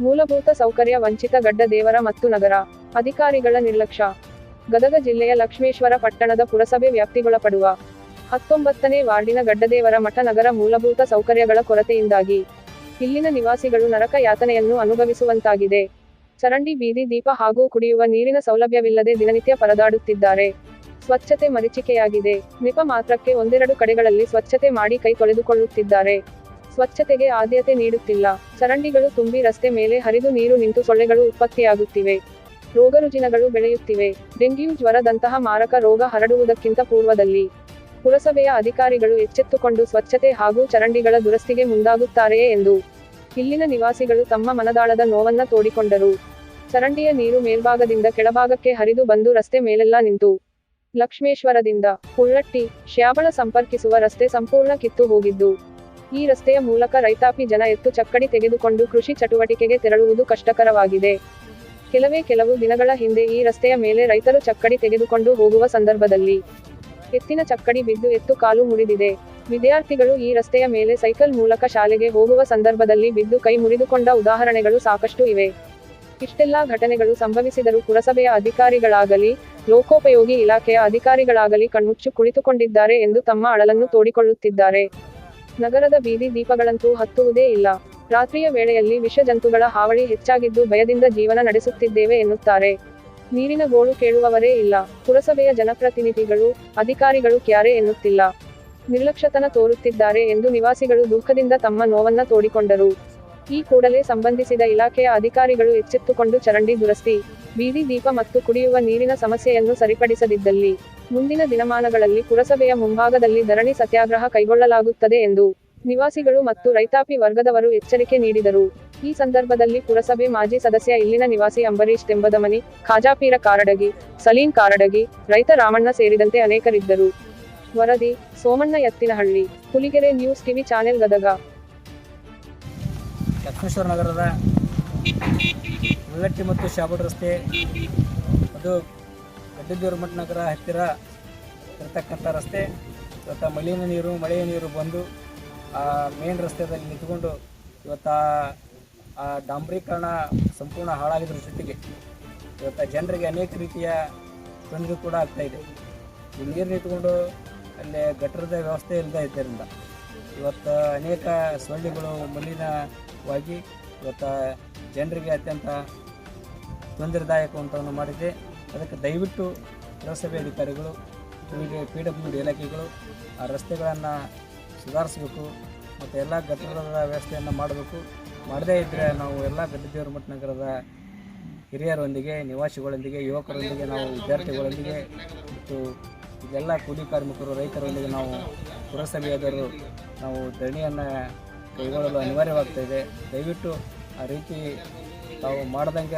ಮೂಲಭೂತ ಸೌಕರ್ಯ ವಂಚಿತ ಗಡ್ಡ ದೇವರ ಮತ್ತು ನಗರ. ಅಧಿಕಾರಿಗಳ ನಿರ್ಲಕ್ಷ್ಯ. ಗದಗ ಜಿಲ್ಲೆಯ ಲಕ್ಷ್ಮೇಶ್ವರ ಪಟ್ಟಣದ ಪುರಸಭೆ ವ್ಯಾಪ್ತಿಗೊಳಪಡುವ. ಹತ್ತೊಂಬತ್ತನೇ ವಾರ್ಡಿನ ಗಡ್ಡದೇವರ ಮಠ ನಗರ ಮೂಲಭೂತ ಸೌಕರ್ಯಗಳ ಕೊರತೆಯಿಂದಾಗಿ. ಇಲ್ಲಿನ ನಿವಾಸಿಗಳು ನರಕ ಯಾತನೆಯನ್ನು ಅನುಭವಿಸುವಂತಾಗಿದೆ. ಚರಂಡಿ ಬೀದಿ ದೀಪ ಹಾಗೂ ಕುಡಿಯುವ ನೀರಿನ ಸೌಲಭ್ಯವಿಲ್ಲದೆ ದಿನನಿತ್ಯ ಪರದಾಡುತ್ತಿದ್ದಾರೆ. ಸ್ವಚ್ಛತೆ ಮರೀಚಿಕೆಯಾಗಿದೆ. ನಿಪ ಮಾತ್ರಕ್ಕೆ ಒಂದೆರಡು ಕಡೆಗಳಲ್ಲಿ ಸ್ವಚ್ಛತೆ ಮಾಡಿ ಕೈ ತೊಳೆದುಕೊಳ್ಳುತ್ತಿದ್ದಾರೆ. ಸ್ವಚ್ಛತೆಗೆ ಆದ್ಯತೆ ನೀಡುತ್ತಿಲ್ಲ. ಚರಂಡಿಗಳು ತುಂಬಿ ರಸ್ತೆ ಮೇಲೆ ಹರಿದು ನೀರು ನಿಂತು ಸೊಳ್ಳೆಗಳು ಉತ್ಪತ್ತಿಯಾಗುತ್ತಿವೆ. ರೋಗರುಜಿನಗಳು ಬೆಳೆಯುತ್ತಿವೆ. ಡೆಂಗ್ಯೂ ಜ್ವರದಂತಹ ಮಾರಕ ರೋಗ ಹರಡುವುದಕ್ಕಿಂತ ಪೂರ್ವದಲ್ಲಿ ಪುರಸಭೆಯ ಅಧಿಕಾರಿಗಳು ಎಚ್ಚೆತ್ತುಕೊಂಡು ಸ್ವಚ್ಛತೆ ಹಾಗೂ ಚರಂಡಿಗಳ ದುರಸ್ತಿಗೆ ಮುಂದಾಗುತ್ತಾರೆಯೇ ಎಂದು ಇಲ್ಲಿನ ನಿವಾಸಿಗಳು ತಮ್ಮ ಮನದಾಳದ ನೋವನ್ನ ತೋಡಿಕೊಂಡರು. ಚರಂಡಿಯ ನೀರು ಮೇಲ್ಭಾಗದಿಂದ ಕೆಳಭಾಗಕ್ಕೆ ಹರಿದು ಬಂದು ರಸ್ತೆ ಮೇಲೆಲ್ಲ ನಿಂತು ಲಕ್ಷ್ಮೇಶ್ವರದಿಂದ ಹುಳ್ಳಟ್ಟಿ ಶ್ಯಾಬಳ ಸಂಪರ್ಕಿಸುವ ರಸ್ತೆ ಸಂಪೂರ್ಣ ಕಿತ್ತು ಹೋಗಿದ್ದು, ಈ ರಸ್ತೆಯ ಮೂಲಕ ರೈತಾಪಿ ಜನ ಎತ್ತು ಚಕ್ಕಡಿ ತೆಗೆದುಕೊಂಡು ಕೃಷಿ ಚಟುವಟಿಕೆಗೆ ತೆರಳುವುದು ಕಷ್ಟಕರವಾಗಿದೆ. ಕೆಲವೇ ಕೆಲವು ದಿನಗಳ ಹಿಂದೆ ಈ ರಸ್ತೆಯ ಮೇಲೆ ರೈತರು ಚಕ್ಕಡಿ ತೆಗೆದುಕೊಂಡು ಹೋಗುವ ಸಂದರ್ಭದಲ್ಲಿ ಎತ್ತಿನ ಚಕ್ಕಡಿ ಬಿದ್ದು ಎತ್ತು ಕಾಲು ಮುರಿದಿದೆ. ವಿದ್ಯಾರ್ಥಿಗಳು ಈ ರಸ್ತೆಯ ಮೇಲೆ ಸೈಕಲ್ ಮೂಲಕ ಶಾಲೆಗೆ ಹೋಗುವ ಸಂದರ್ಭದಲ್ಲಿ ಬಿದ್ದು ಕೈ ಮುರಿದುಕೊಂಡ ಉದಾಹರಣೆಗಳು ಸಾಕಷ್ಟು ಇವೆ. ಇಷ್ಟೆಲ್ಲಾ ಘಟನೆಗಳು ಸಂಭವಿಸಿದರೂ ಪುರಸಭೆಯ ಅಧಿಕಾರಿಗಳಾಗಲಿ, ಲೋಕೋಪಯೋಗಿ ಇಲಾಖೆಯ ಅಧಿಕಾರಿಗಳಾಗಲಿ ಕಣ್ಮುಚ್ಚು ಕುಳಿತುಕೊಂಡಿದ್ದಾರೆ ಎಂದು ತಮ್ಮ ಅಳಲನ್ನು ತೋಡಿಕೊಳ್ಳುತ್ತಿದ್ದಾರೆ. ನಗರದ ಬೀದಿ ದೀಪಗಳಂತೂ ಹತ್ತುವುದೇ ಇಲ್ಲ. ರಾತ್ರಿಯ ವೇಳೆಯಲ್ಲಿ ವಿಷ ಜಂತುಗಳ ಹಾವಳಿ ಹೆಚ್ಚಾಗಿದ್ದು ಭಯದಿಂದ ಜೀವನ ನಡೆಸುತ್ತಿದ್ದೇವೆ ಎನ್ನುತ್ತಾರೆ. ನೀರಿನ ಗೋಳು ಕೇಳುವವರೇ ಇಲ್ಲ. ಪುರಸಭೆಯ ಜನಪ್ರತಿನಿಧಿಗಳು, ಅಧಿಕಾರಿಗಳು ಕ್ಯಾರೆ ಎನ್ನುತ್ತಿಲ್ಲ. ನಿರ್ಲಕ್ಷ್ಯತನ ತೋರುತ್ತಿದ್ದಾರೆ ಎಂದು ನಿವಾಸಿಗಳು ದುಃಖದಿಂದ ತಮ್ಮ ನೋವನ್ನ ತೋಡಿಕೊಂಡರು. ಈ ಕೂಡಲೇ ಸಂಬಂಧಿಸಿದ ಇಲಾಖೆಯ ಅಧಿಕಾರಿಗಳು ಎಚ್ಚೆತ್ತುಕೊಂಡು ಚರಂಡಿ ದುರಸ್ತಿ, ಬೀದಿ ದೀಪ ಮತ್ತು ಕುಡಿಯುವ ನೀರಿನ ಸಮಸ್ಯೆಯನ್ನು ಸರಿಪಡಿಸದಿದ್ದಲ್ಲಿ, ಮುಂದಿನ ದಿನಮಾನಗಳಲ್ಲಿ ಪುರಸಭೆಯ ಮುಂಭಾಗದಲ್ಲಿ ಧರಣಿ ಸತ್ಯಾಗ್ರಹ ಕೈಗೊಳ್ಳಲಾಗುತ್ತದೆ ಎಂದು ನಿವಾಸಿಗಳು ಮತ್ತು ರೈತಾಪಿ ವರ್ಗದವರು ಎಚ್ಚರಿಕೆ ನೀಡಿದರು. ಈ ಸಂದರ್ಭದಲ್ಲಿ ಪುರಸಭೆ ಮಾಜಿ ಸದಸ್ಯ ಇಲ್ಲಿನ ನಿವಾಸಿ ಅಂಬರೀಶ್ ತೆಂಬದಮನಿ, ಖಾಜಾಪೀರ ಕಾರಡಗಿ, ಸಲೀಂ ಕಾರಡಗಿ, ರೈತ ರಾಮಣ್ಣ ಸೇರಿದಂತೆ ಅನೇಕರಿದ್ದರು. ವರದಿ Somanna Ettinahalli Huligere news TV channel Gadag. Lakshmeshwara ನಗರದ ಉಳ್ಳಟ್ಟಿ ಮತ್ತು ಶಾಬಡ್ ರಸ್ತೆ. ಅದು ಗಡ್ಡದೇವರಮಠ ನಗರ ಹತ್ತಿರ ಇರತಕ್ಕಂಥ ರಸ್ತೆ. ಇವತ್ತು ಮಲಿನ ನೀರು, ಮಳೆಯ ನೀರು ಬಂದು ಆ ಮೇನ್ ರಸ್ತೆಯಲ್ಲಿ ನಿಂತ್ಕೊಂಡು ಇವತ್ತು ಆ- ಡಾಂಬ್ರೀಕರಣ ಸಂಪೂರ್ಣ ಹಾಳಾಗಿದ್ರ ಜೊತೆಗೆ ಇವತ್ತು ಜನರಿಗೆ ಅನೇಕ ರೀತಿಯ ತೊಂದರೆ ಕೂಡ ಆಗ್ತಾಯಿದೆ ಈ ನೀರು ನಿಂತ್ಕೊಂಡು ಅಲ್ಲಿ ಗಟ್ಟರದ ವ್ಯವಸ್ಥೆ ಇಲ್ಲದೆ ಇದ್ದರಿಂದ ಇವತ್ತು ಅನೇಕ ಸೊಳ್ಳೆಗಳು ಮಲಿನವಾಗಿ ಇವತ್ತು ಜನರಿಗೆ ಅತ್ಯಂತ ತೊಂದರೆದಾಯಕವಂತವನ್ನು ಮಾಡಿದೆ. ಅದಕ್ಕೆ ದಯವಿಟ್ಟು ಪುರಸಭೆ ಅಧಿಕಾರಿಗಳು ಪಿ ಡಬ್ಲ್ಯೂ ಡಿ ಇಲಾಖೆಗಳು ಆ ರಸ್ತೆಗಳನ್ನು ಸುಧಾರಿಸಬೇಕು ಮತ್ತು ಎಲ್ಲ ಗಟ್ಟರದ ವ್ಯವಸ್ಥೆಯನ್ನು ಮಾಡಬೇಕು. ಮಾಡದೇ ಇದ್ದರೆ ನಾವು ಎಲ್ಲ ಗಡ್ಡದೇವರ ಮಠ ನಗರದ ಹಿರಿಯರೊಂದಿಗೆ, ನಿವಾಸಿಗಳೊಂದಿಗೆ, ಯುವಕರೊಂದಿಗೆ, ನಾವು ವಿದ್ಯಾರ್ಥಿಗಳೊಂದಿಗೆ ಮತ್ತು ಇದೆಲ್ಲ ಕೂಲಿ ಕಾರ್ಮಿಕರು, ರೈತರೊಂದಿಗೆ ನಾವು ಪುರಸಭೆಯಾದರು ನಾವು ಧರಣಿಯನ್ನು ಕೈಗೊಳ್ಳಲು ಅನಿವಾರ್ಯವಾಗ್ತಾಯಿದೆ ದಯವಿಟ್ಟು ಆ ರೀತಿ ತಾವು ಮಾಡ್ದಂಗೆ